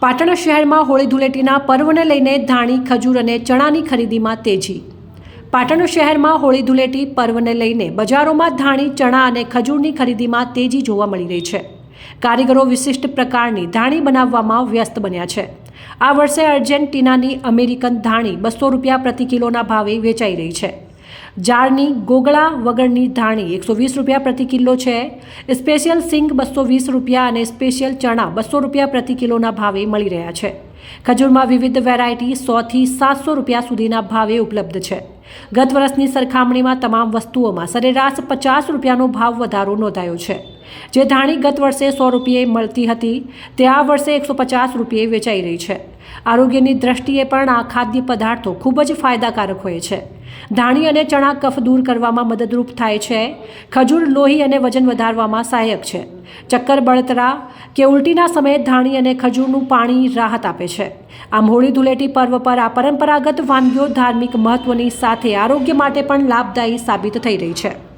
પાટણ શહેરમાં હોળી ધૂળેટીના પર્વને લઈને ધાણી, ખજૂર અને ચણાની ખરીદીમાં તેજી. પાટણ શહેરમાં હોળી ધૂળેટી પર્વને લઈને બજારોમાં ધાણી, ચણા અને ખજૂરની ખરીદીમાં તેજી જોવા મળી રહી છે. કારીગરો વિશિષ્ટ પ્રકારની ધાણી બનાવવામાં વ્યસ્ત બન્યા છે. આ વર્ષે અર્જેન્ટિનાની અમેરિકન ધાણી બસો રૂપિયા પ્રતિ કિલોના ભાવે વેચાઈ રહી છે. જારની ગોગળા વગરની ધાણી એકસો વીસ રૂપિયા પ્રતિ કિલો છે. સ્પેશિયલ સિંગ બસો વીસ રૂપિયા અને સ્પેશિયલ ચણા બસો રૂપિયા પ્રતિ કિલોના ભાવે મળી રહ્યા છે. ખજૂરમાં વિવિધ વેરાયટી સોથી સાતસો રૂપિયા સુધીના ભાવે ઉપલબ્ધ છે. ગત વર્ષની સરખામણીમાં તમામ વસ્તુઓમાં સરેરાશ પચાસ રૂપિયાનો ભાવ વધારો નોંધાયો છે. જે ધાણી ગત વર્ષે સો રૂપિયે મળતી હતી, તે આ વર્ષે એકસો પચાસ રૂપિયે વેચાઈ રહી છે. આરોગ્યની દ્રષ્ટિએ પણ આ ખાદ્ય પદાર્થો ખૂબ જ ફાયદાકારક હોય છે. ધાણી અને ચણા કફ દૂર કરવામાં મદદરૂપ થાય છે. ખજૂર, લોહી અને વજન વધારવામાં સહાયક છે. ચક્કર, બળતરા કે ઉલટીના સમયે ધાણી અને ખજૂરનું પાણી રાહત આપે છે. આમ હોળી ધૂળેટી પર્વ પર આ પરંપરાગત વાનગીઓ ધાર્મિક મહત્વની સાથે આરોગ્ય માટે પણ લાભદાયી સાબિત થઈ રહી છે.